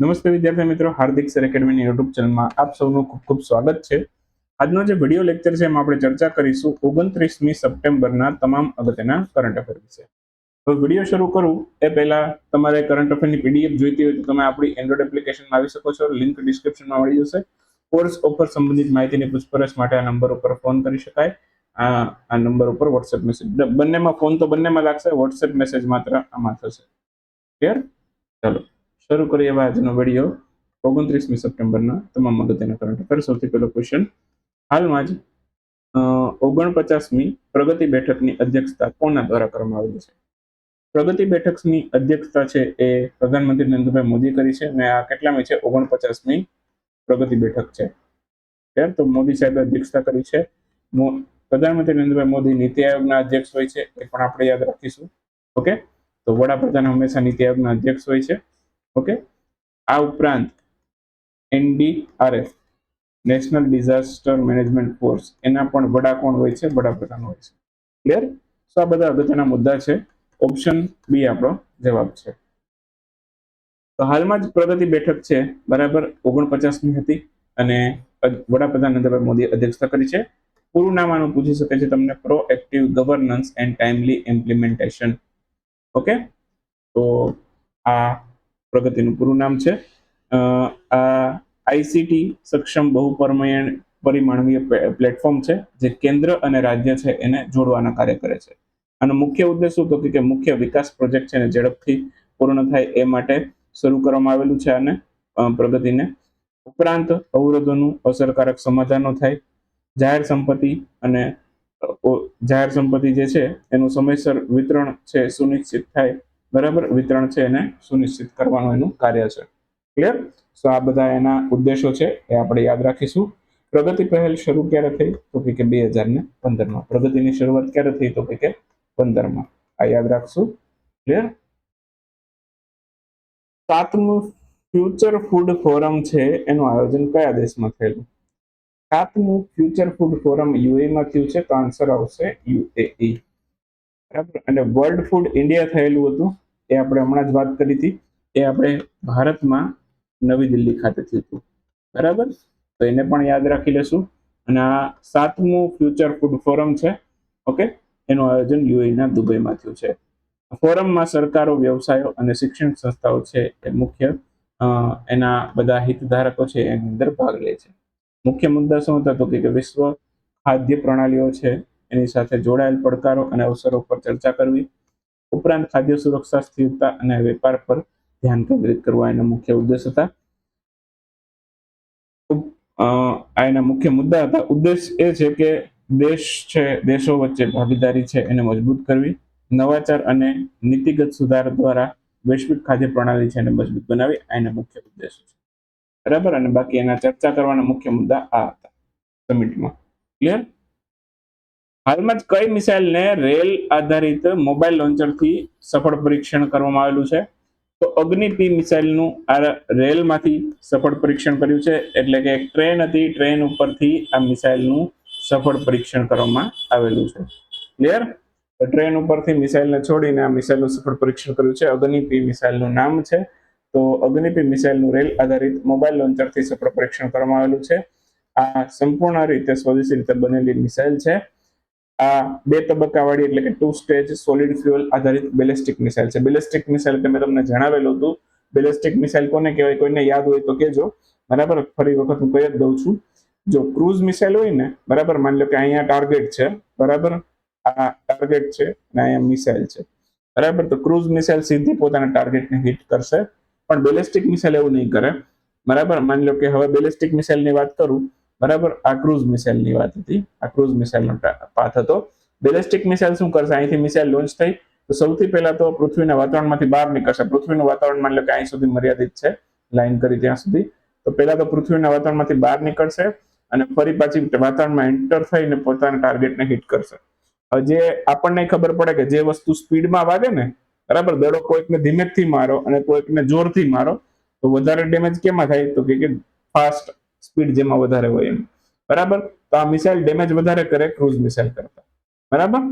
નમસ્તે વિદ્યાર્થી મિત્રો, હાર્દિક સર એકેડમીની યુટ્યુબ ચેનલમાં આપ સૌનું ખૂબ ખૂબ સ્વાગત છે. આજનો જે વીડિયો લેક્ચર છે એમાં આપણે ચર્ચા કરીશું ઓગણત્રીસમી સપ્ટેમ્બરના તમામ અગત્યના કરંટ અફેર વિશે. તો વીડિયો શરૂ કરું. એ પહેલા તમારે કરંટ અફેરની પીડીએફ જોઈતી હોય તો તમે આપણી એન્ડ્રોઇડ એપ્લિકેશનમાં આવી શકો છો. લિંક ડિસ્ક્રિપ્શનમાં મળી જશે. કોર્સ ઓફર સંબંધિત માહિતીની પૂછપરછ માટે આ નંબર ઉપર ફોન કરી શકાય. આ આ નંબર ઉપર વોટ્સએપ મેસેજ બંનેમાં ફોન તો બંનેમાં લાગશે. વોટ્સએપ મેસેજ માત્ર આમાં થશે. ક્લિયર ચાલો. શરૂ કરીએ એવા આજનો વીડિયો ઓગણત્રીસમી સપ્ટેમ્બરના તમામ અગત્યના કરંટ અફેર સૌથી પહેલો ક્વેશ્ચન હાલમાં જ ઓગણપચાસમી પ્રગતિ બેઠકની અધ્યક્ષતા કોના દ્વારા કરવામાં આવેલી છે? પ્રગતિ બેઠકની અધ્યક્ષતા છે એ પ્રધાનમંત્રી નરેન્દ્રભાઈ મોદી કરી છે અને આ કેટલામી છે? ઓગણપચાસમી પ્રગતિ બેઠક છે. ત્યારે તો મોદી સાહેબે અધ્યક્ષતા કરી છે. પ્રધાનમંત્રી નરેન્દ્રભાઈ મોદી નીતિ આયોગના અધ્યક્ષ હોય છે, એ પણ આપણે યાદ રાખીશું. ઓકે? તો વડાપ્રધાન હંમેશા નીતિ આયોગના અધ્યક્ષ હોય છે. ઓકે? આ ઉપરાંત NDRF, national disaster management force, એના પણ વડા કોણ હોય છે? વડાપ્રધાન હોય છે. ક્લિયર સો આ બધા અગત્યના મુદ્દા છે. ઓપ્શન બી આપણો જવાબ છે. તો હાલમાં જ પ્રગતિ બેઠક છે. બરાબર? ઓગણપચાસમી હતી અને વડાપ્રધાન નરેન્દ્રભાઈ મોદી અધ્યક્ષતા કરી છે. પૂરું નામ આનું પૂછી શકે છે તમને. Proactive governance and timely implementation okay? તો આ પ્રગતિનું પૂરું નામ છે. આ આઈસીટી સક્ષમ બહુપરમાયણ પરિમાણવીય પ્લેટફોર્મ છે, જે કેન્દ્ર અને રાજ્ય છે એને જોડવાના કાર્ય કરે છે. આનો મુખ્ય ઉદ્દેશ શું તો કે મુખ્ય વિકાસ પ્રોજેક્ટ છે ઝડપથી પૂર્ણ થાય એ માટે શરૂ કરવામાં આવેલું છે અને પ્રગતિને. ઉપરાંત અવરોધોનું અસરકારક સમાધાનો થાય, જાહેર સંપત્તિ અને જાહેર સંપત્તિ જે છે એનું સમયસર વિતરણ છે સુનિશ્ચિત થાય બરાબર વિતરણ છે એને સુનિશ્ચિત કરવાનું એનું કાર્ય છે. ક્લિયર સો આ બધા એના ઉદ્દેશો છે એ આપણે યાદ રાખીશું. પ્રગતિ પહેલ શરૂ ક્યારે થઈ? તો કે બે હજાર ને પંદરમાં. પ્રગતિની શરૂઆત ક્યારે થઈ? તો કે પંદરમાં. આ યાદ રાખશું. ક્લિયર સાતમું ફ્યુચર ફૂડ ફોરમ છે. એનું આયોજન કયા દેશમાં થયેલું? સાતમું ફ્યુચર ફૂડ ફોરમ યુએ માં થયું છે. તો આન્સર આવશે યુએઈ. બરાબર? અને વર્લ્ડ ફૂડ ઇન્ડિયા થયેલું હતું. એ આપણે હમણાં જ વાત કરી હતી. એ આપણે ભારતમાં નવી દિલ્હી ખાતે થયું હતું. બરાબર? તો એને પણ યાદ રાખી લેશું. અને આ સાતમું ફ્યુચર ફૂડ ફોરમ છે, ઓકે? એનું આયોજન યુએઈના દુબઈમાં થયું છે. ફોરમમાં સરકારો, વ્યવસાયો અને શિક્ષણ સંસ્થાઓ છે એ મુખ્ય એના બધા હિતધારકો છે એની અંદર ભાગ લે છે. મુખ્ય મુદ્દા શું હતા તો કે વિશ્વ ખાદ્ય પ્રણાલીઓ છે, એની સાથે જોડાયેલ પડકારો અને અવસરો પર ચર્ચા કરવી ઉપરાંત ખાદ્ય સુરક્ષા, સ્થિરતા અને વેપાર પર ધ્યાન કેન્દ્રિત કરવા એના મુખ્ય ઉદ્દેશ હતા. આ એના મુખ્ય મુદ્દા હતા. ઉદ્દેશ એ છે કે દેશ છે, દેશો વચ્ચે ભાગીદારી છે એને મજબૂત કરવી. નવાચાર અને નીતિગત સુધાર દ્વારા વૈશ્વિક ખાદ્ય પ્રણાલી છે એને મજબૂત બનાવી. આ એના મુખ્ય ઉદ્દેશ છે. બરાબર? અને બાકી એના ચર્ચા કરવાના મુખ્ય મુદ્દા આ હતા. સમિટમાં. ક્લિયર? હાલમાં જ કઈ મિસાઇલને રેલ આધારિત મોબાઈલ લોન્ચરથી સફળ પરીક્ષણ કરવામાં આવેલું છે? તો અગ્નિ પી મિસાઇલનું આ રેલમાંથી સફળ પરીક્ષણ કર્યું છે, એટલે કે એક ટ્રેન હતી, ટ્રેન ઉપરથી આ મિસાઇલનું સફળ પરીક્ષણ કરવામાં આવેલું છે. ક્લિયર ટ્રેન ઉપરથી મિસાઇલને છોડીને આ મિસાઇલનું સફળ પરીક્ષણ કર્યું છે, અગ્નિ પી મિસાઇલનું નામ છે. તો અગ્નિ પી મિસાઇલનું રેલ આધારિત મોબાઈલ લોન્ચરથી સફળ પરીક્ષણ કરવામાં આવેલું છે. આ સંપૂર્ણ રીતે સ્વદેશી રીતે બનેલી મિસાઇલ છે. આ બે તબક્કાવાળી એટલે કે ટુ સ્ટેજ સોલિડ ફ્યુઅલ આધારિત બેલેસ્ટિક મિસાઇલ છે. બેલેસ્ટિક મિસાઇલ કે મેં તમને જણાવેલું હતું. બેલેસ્ટિક મિસાઇલ કોને કહેવાય? કોઈને યાદ હોય તો કહેજો. બરાબર? ફરી વખત હું કહી જ દઉં છું. જો ક્રૂઝ મિસાઇલ હોય ને, બરાબર? માની લો કે અહીંયા ટાર્ગેટ છે. બરાબર? આ ટાર્ગેટ છે અને અહીંયા મિસાઇલ છે. બરાબર? તો ક્રૂઝ મિસાઇલ સીધી પોતાના ટાર્ગેટને હિટ કરશે. પણ બેલેસ્ટિક મિસાઇલ એવું નહીં કરે. બરાબર? માની લો કે હવે બેલેસ્ટિક મિસાઇલની વાત કરું. બરાબર? આ ક્રુઝ મિસાઇલની વાત હતી. આ ક્રુઝ મિસાઇલનો પાથ હતો. બેલેસ્ટિક મિસાઇલ શું કરશે? અહીંથી મિસાઇલ લોન્ચ થઈ. તો સૌથી પહેલા તો પૃથ્વીના વાતાવરણમાંથી બહાર નીકળશે. પૃથ્વીનું વાતાવરણ માની લો કે અહીં સુધી મર્યાદિત છે. લાઈન કરી ત્યાં સુધી. તો પહેલા તો પૃથ્વીના વાતાવરણમાંથી બહાર નીકળશે અને ફરી પાછી વાતાવરણમાં એન્ટર થઈને પોતાના ટાર્ગેટને હિટ કરશે. જે આપણને ખબર પડે કે જે વસ્તુ સ્પીડમાં વાગે ને, બરાબર? દડો કોઈકને ધીમેથી મારો અને કોઈકને જોરથી મારો, તો વધારે ડેમેજ કેમાં થાય? તો કે ફાસ્ટ સ્પીડ જેમાં વધારે હોય એમ. બરાબર? તો આ મિસાઇલ ડેમેજ વધારે કરે ક્રૂઝ મિસાઇલ કરતા. બરાબર?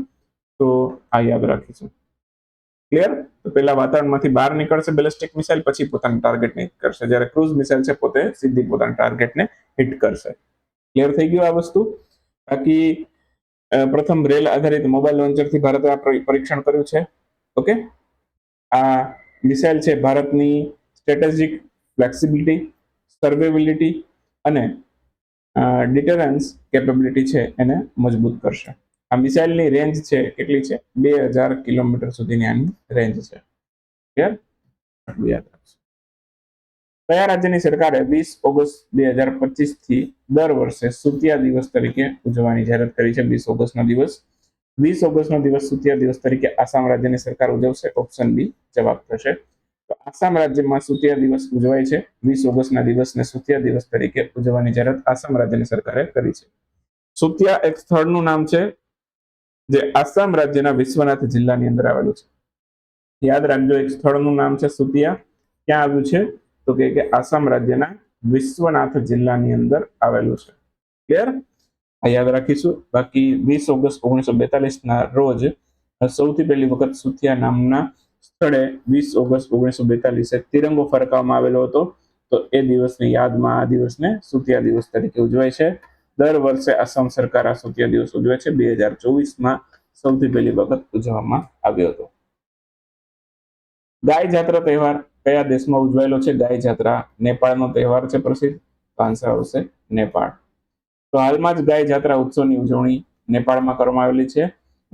તો આ યાદ રાખીશું. ક્લિયર? તો પેલા વાતાવરણમાંથી બહાર નીકળશે બેલેસ્ટિક મિસાઇલ, પછી પોતાના ટાર્ગેટને હિટ કરશે. જ્યારે ક્રુઝ મિસાઇલ છે, પોતે સીધી પોતાના ટાર્ગેટને હિટ કરશે. ક્લિયર થઈ ગયું આ વસ્તુ? બાકી પ્રથમ રેલ આધારિત મોબાઈલ લોન્ચરથી ભારતે આ પરીક્ષણ કર્યું છે. ઓકે? આ મિસાઇલ છે ભારતની સ્ટ્રેટેજિક ફ્લેક્સિબિલિટી, સર્વેબિલિટી અને ડિટરન્સ કેપેબિલિટી છે એને મજબૂત કરશે. આ મિસાઇલની રેન્જ છે કેટલી છે? બે હજાર કિલોમીટર સુધીની આની રેન્જ છે. ક્લિયર આટલું યાદ રાખજો કયા રાજ્યની સરકારે વીસ ઓગસ્ટ બે હજાર પચીસથી દર વર્ષે સુતિયા દિવસ તરીકે ઉજવવાની જાહેરાત કરી છે? વીસ ઓગસ્ટનો દિવસ. વીસ ઓગસ્ટનો દિવસ સુતિયા દિવસ તરીકે આસામ રાજ્યની સરકાર ઉજવશે? ઓપ્શન બી જવાબ થશે. આસામ રાજ્યમાં સુતિયા દિવસ ઉજવાય છે. વીસ ઓગસ્ટના દિવસને સુતિયા દિવસ તરીકે ઉજવવાની જાહેરાત આસામ રાજ્યની સરકારે કરી છે. સુતિયા એક સ્થળનું નામ છે, જે આસામ રાજ્યના વિશ્વનાથ જિલ્લાની અંદર આવેલું છે. યાદ રાખજો, એક સ્થળનું નામ છે સુતિયા. ક્યાં આવ્યું છે? તો કે કે આસામ રાજ્યના વિશ્વનાથ જિલ્લાની અંદર આવેલું છે. ક્લિયર આ યાદ રાખીશું. બાકી વીસ ઓગસ્ટ ઓગણીસો બેતાલીસના રોજ સૌથી પહેલી વખત સુતિયા નામના સ્થળે વીસ ઓગસ્ટ ઓગણીસો બેતાલીસે તિરંગો ફરકાવવામાં આવેલો હતો. તો એ દિવસની યાદમાં આ દિવસને સુતિયા દિવસ તરીકે ઉજવાય છે. દર વર્ષે આસામ સરકાર આ સુતિયા દિવસ ઉજવે છે. બે હજાર ચોવીસમાં સૌથી પહેલી વખત ઉજવવામાં આવ્યો હતો. ગાય જાત્રા તહેવાર કયા દેશમાં ઉજવાયેલો છે? ગાય જાત્રા નેપાળનો તહેવાર છે પ્રસિદ્ધ. તો આન્સર આવશે નેપાળ. તો હાલમાં જ ગાય જાત્રા ઉત્સવની ઉજવણી નેપાળમાં કરવામાં આવેલી છે.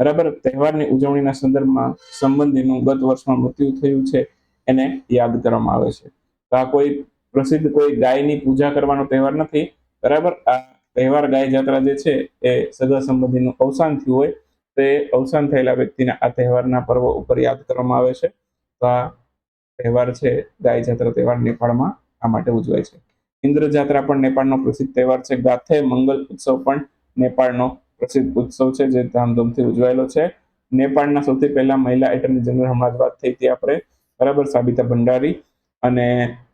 બરાબર? તહેવારની ઉજવણીના સંદર્ભમાં સંબંધીનું ગત વર્ષમાં મૃત્યુ થયું છે એને યાદ કરવામાં આવે છે. તો આ કોઈ પ્રસિદ્ધ કોઈ ગાયની પૂજા કરવાનો તહેવાર નથી, બરાબર? આ તહેવાર ગાય જાત્રા જે છે એ સગા સંબંધીનું અવસાન થયું હોય, તે અવસાન થયેલા વ્યક્તિના આ તહેવારના પર્વ ઉપર યાદ કરવામાં આવે છે. તો આ તહેવાર છે, ગાય જાત્રા તહેવાર નેપાળમાં આ માટે ઉજવાય છે. ઇન્દ્ર જાત્રા પણ નેપાળનો પ્રસિદ્ધ તહેવાર છે. ગાથે મંગલ ઉત્સવ પણ નેપાળનો પ્રસિદ્ધ ઉત્સવ છે જે ધામધૂમથી ઉજવાયેલો છે. નેપાળના સૌથી પહેલા મહિલા એટર્ની જનરલ હમણાં વાત થઈ હતી આપણે. બરાબર? સાબિતા ભંડારી. અને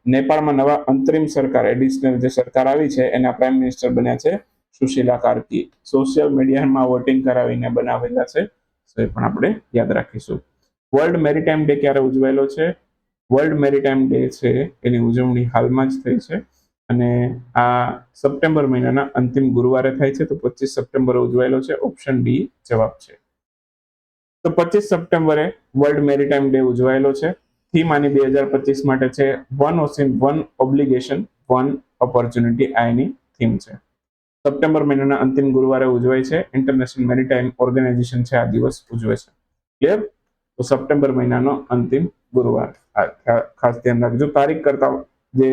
નેપાળમાં નવા અંતરિમ સરકાર એડિશનલ જે સરકાર આવી છે, એના પ્રાઇમ મિનિસ્ટર બન્યા છે સુશીલા કાર્કી. સોશિયલ મીડિયામાં વોટિંગ કરાવીને બનાવેલા છે. તો એ પણ આપણે યાદ રાખીશું. વર્લ્ડ મેરીટાઈમ ડે ક્યારે ઉજવાયેલો છે? વર્લ્ડ મેરીટાઈમ ડે છે. એની ઉજવણી હાલમાં જ થઈ છે. અને આ સપ્ટેમ્બર મહિનાના અંતિમ ગુરુવારે થાય છે, તો પચીસ સપ્ટેમ્બરે ઉજવાયેલો છે. ઓપ્શન ડી જવાબ છે. તો પચીસ સપ્ટેમ્બરે વર્લ્ડ મેરીટાઈમ ડે ઉજવાયેલો છે. થીમ આની બે હજાર પચીસ માટે છે. One ocean one obligation, one opportunity આ એની થીમ છે. સપ્ટેમ્બર મહિનાના અંતિમ ગુરુવારે ઉજવાય છે. ઇન્ટરનેશનલ મેરીટાઈમ ઓર્ગેનાઇઝેશન છે, આ દિવસ ઉજવે છે. ક્લિયર તો સપ્ટેમ્બર મહિનાનો અંતિમ ગુરુવાર. ખાસ ધ્યાન રાખજો. તારીખ કરતા જે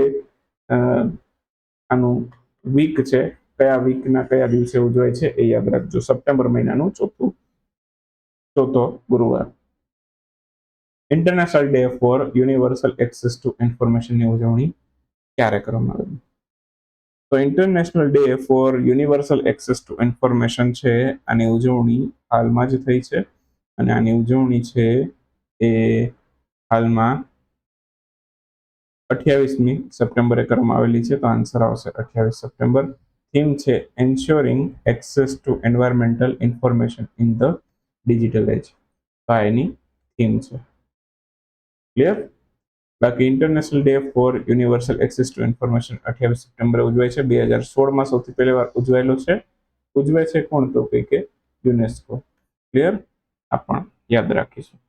આનું વીક છે. કયા વીકના કયા દિવસે ઉજવાય છે એ યાદ રાખજો. સપ્ટેમ્બર મહિનાનું ચોથું. ચોથો ગુરુવાર. International day for universal access to ઇન્ફોર્મેશનની ઉજવણી ક્યારે કરવામાં આવે? તો international day for universal access to information છે. આની ઉજવણી હાલમાં જ થઈ છે. અને આની ઉજવણી છે એ હાલમાં અઠ્યાવીસમી સપ્ટેમ્બરે કરવામાં આવેલી છે, તો આન્સર આવશે અઠ્યાવીસ સપ્ટેમ્બર. થીમ છે ensuring access to environmental information in the digital age તો આ એની થીમ છે. ક્લિયર બાકી international day for universal access to information અઠ્યાવીસ સપ્ટેમ્બરે ઉજવાય છે. બે હજાર સોળમાં સૌથી પહેલી વાર ઉજવાયેલો છે. ઉજવે છે કોણ? તો કે કે યુનેસ્કો ક્લિયર આ પણ યાદ રાખીશું.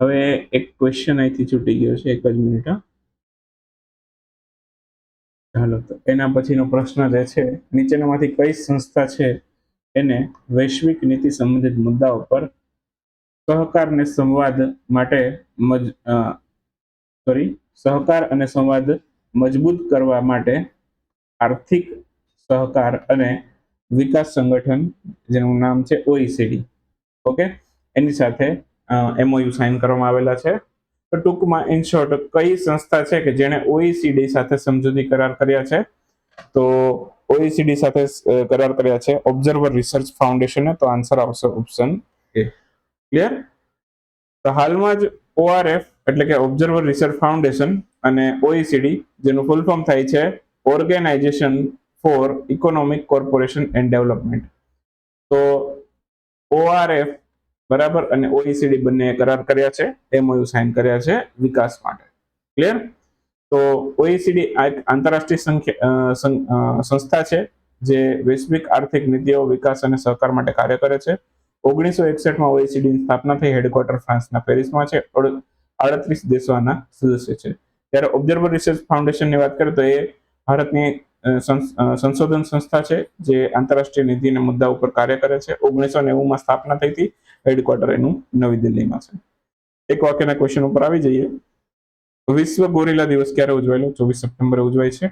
હવે એક ક્વેશ્ચન અહીંથી છૂટી ગયો છે, એક જ મિનિટ ચાલો, તો એના પછીનો પ્રશ્ન જે છે, નીચેનામાંથી કઈ સંસ્થા છે એને વૈશ્વિક નીતિ સંબંધિત મુદ્દાઓ પર સહકાર અને સંવાદ માટે મજ સોરી સહકાર અને સંવાદ મજબૂત કરવા માટે આર્થિક સહકાર અને વિકાસ સંગઠન, જેનું નામ છે ઓઈસીડી ઓકે? એની સાથે એમઓયુ સાઇન કરવામાં આવેલા છે. તો ટૂંકમાં ઇન શોર્ટ કઈ સંસ્થા છે કે જેણે ઓઈસીડી સાથે સમજૂતી કરાર કર્યા છે? તો ઓઈસીડી સાથે કરાર કર્યા છે ઓબ્ઝર્વર રિસર્ચ ફાઉન્ડેશન તો આન્સર આવશે ઓપ્શન એ. ક્લિયર તો હાલમાં જ ઓઆરએફ એટલે કે ઓબ્ઝર્વર રિસર્ચ ફાઉન્ડેશન અને ઓઈસીડી જેનું ફૂલ ફોર્મ થાય છે organisation for economic corporation and development તો ઓઆરએફ બરાબર? અને ઓઈસીડી બંને કરાર કર્યા છે એમઓયુ સાઇન કર્યા છે વિકાસ માટે. ક્લિયર તો ઓઈસીડી આ એક આંતરરાષ્ટ્રીય સંસ્થા છે, જે વૈશ્વિક આર્થિક નીતિઓ, વિકાસ અને સહકાર માટે કાર્ય કરે છે. ઓગણીસો એકસઠમાં ઓઈસીડીની સ્થાપના થઈ, હેડક્વાર્ટર ફ્રાન્સના પેરિસમાં છે આડત્રીસ દેશોના સદસ્ય છે. ત્યારે ઓબ્ઝર્વર રિસર્ચ ફાઉન્ડેશનની વાત કરીએ તો એ ભારતની સંશોધન સંસ્થા છે, જે આંતરરાષ્ટ્રીય નીતિના મુદ્દા ઉપર કાર્ય કરે છે. ઓગણીસો નેવુંમાં સ્થાપના થઈ હતી. હેડક્વાર્ટર એનું નવી દિલ્હીમાં છે. એક વાક્યના ક્વેશ્ચન ઉપર આવી જઈએ. વિશ્વ ગોરિલા દિવસ ક્યારે ઉજવાયેલો? ચોવીસ સપ્ટેમ્બરે ઉજવાય છે.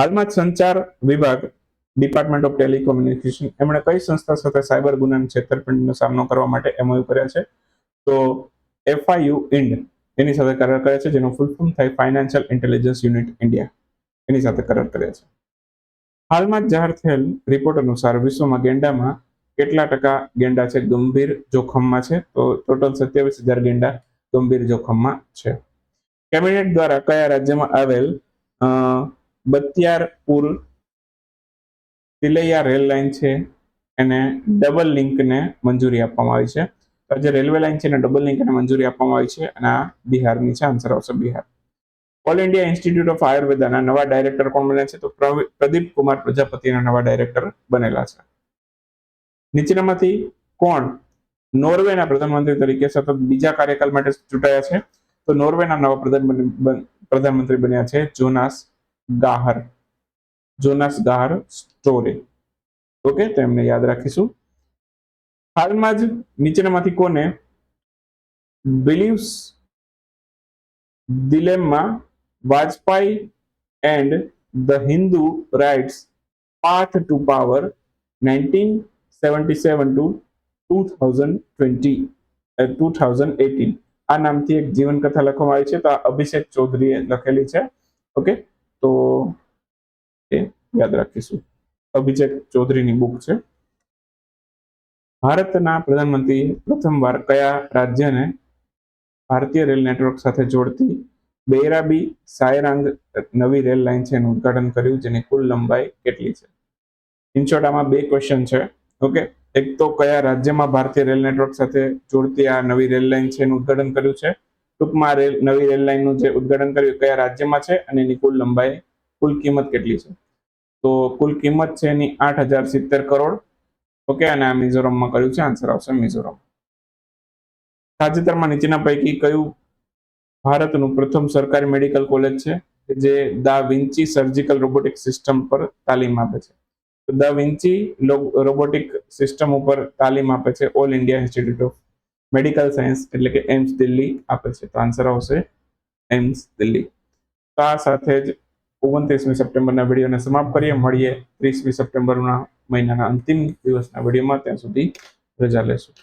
હાલમાં સંચાર વિભાગ ડિપાર્ટમેન્ટ ઓફ ટેલિકોમ્યુનિકેશન એમણે કઈ સંસ્થા સાથે સાયબર ગુનાની છેતરપિંડીનો સામનો કરવા માટે એમઓયુ કર્યા છે? તો એફઆઈયુ ઇન્ડ એની સાથે કરાર કર્યા છે, જેનો ફૂલ ફોર્મ થાય ફાઇનાન્શિયલ ઇન્ટેલિજન્સ યુનિટ ઇન્ડિયા એની સાથે કરાર કર્યા છે. હાલમાં જાહેર થયેલ રિપોર્ટ અનુસાર વિશ્વમાં ગેંડામાં કેટલા ટકા ગેંડા છે ગંભીર જોખમમાં છે? તો ટોટલ સત્યાવીસ હજાર ગેંડા ગંભીર જોખમમાં છે. કેબિનેટ દ્વારા કયા રાજ્યમાં આવેલ બત્યારપુર તિલૈયા રેલ લાઇન છે? એને ડબલ લિંકને મંજૂરી આપવામાં આવી છે. જે રેલવે લાઇન છે એને ડબલ લિંકને મંજૂરી આપવામાં આવી છે અને આ બિહારની છે આન્સર આવશે Bihar. All India institute of આયુર્વેદાના નવા ડાયરેક્ટર કોણ બન્યા છે? તો પ્રદીપ કુમાર પ્રજાપતિના નવા ડાયરેક્ટર બનેલા છે. નીચેનામાંથી કોણ નોર્વેના પ્રધાનમંત્રી તરીકે સતત બીજા કાર્યકાલ માટે ચૂંટાયા છે? તો નોર્વેના નવા પ્રધાન પ્રધાનમંત્રી બન્યા છે Jonas Gahr. Jonas Gahr Store. Okay, તો એમને યાદ રાખીશું. હાલમાં જ નીચેનામાંથી કોને? Believes દિલેમમાં Vajpayee and the Hindu right's path to power nineteen seventy seven to two thousand twenty two thousand eighteen આ નામથી એક જીવનકથા લખવામાં આવી છે, તો આ અભિષેક ચૌધરીએ લખેલી છે. ઓકે? તો એ યાદ રાખીશું. અભિષેક ચૌધરીની બુક છે. ભારતના પ્રધાનમંત્રી પ્રથમવાર કયા રાજ્યને ભારતીય રેલ નેટવર્ક સાથે જોડતી બેરાબી સાયરાંગ નવી રેલ લાઇન છે એનું ઉદ્ઘાટન કર્યું, જેની કુલ લંબાઈ કેટલી છે? ઇન્શોર્ટ આમાં બે ક્વેશ્ચન છે. ઓકે. એક તો કયા રાજ્યમાં ભારતીય રેલ નેટવર્ક સાથે જોડતી આ નવી રેલ લાઇન છે એનું ઉદ્ઘાટન કર્યું છે? ટૂંકમાં રેલ, નવી રેલ લાઇનનું જે ઉદ્ઘાટન કર્યું કયા રાજ્યમાં છે અને એની કુલ લંબાઈ, કુલ કિંમત કેટલી છે? તો કુલ કિંમત છે એની આઠ હજાર સિત્તેર કરોડ. ઓકે, અને આ મિઝોરમમાં કર્યું છે? આન્સર આવશે મિઝોરમ. તાજેતરમાં નીચેના પૈકી કયું ભારતનું પ્રથમ સરકારી મેડિકલ કોલેજ છે? જે દા વિન્ચી સર્જિકલ રોબોટિક સિસ્ટમ પર તાલીમ આપે છે. દા વિન્ચી રોબોટિક સિસ્ટમ ઉપર તાલીમ આપે છે. All India institute of medical science એટલે કે એમ્સ દિલ્હી આપે છે. તો આન્સર આવશે એમ્સ દિલ્હી. તો આ સાથે જ ઓગણત્રીસમી સપ્ટેમ્બરના વિડીયોને સમાપ્ત કરીએ. મળીએ ત્રીસમી સપ્ટેમ્બરના મહિનાના અંતિમ દિવસના વિડીયોમાં. ત્યાં સુધી રજા લેશું.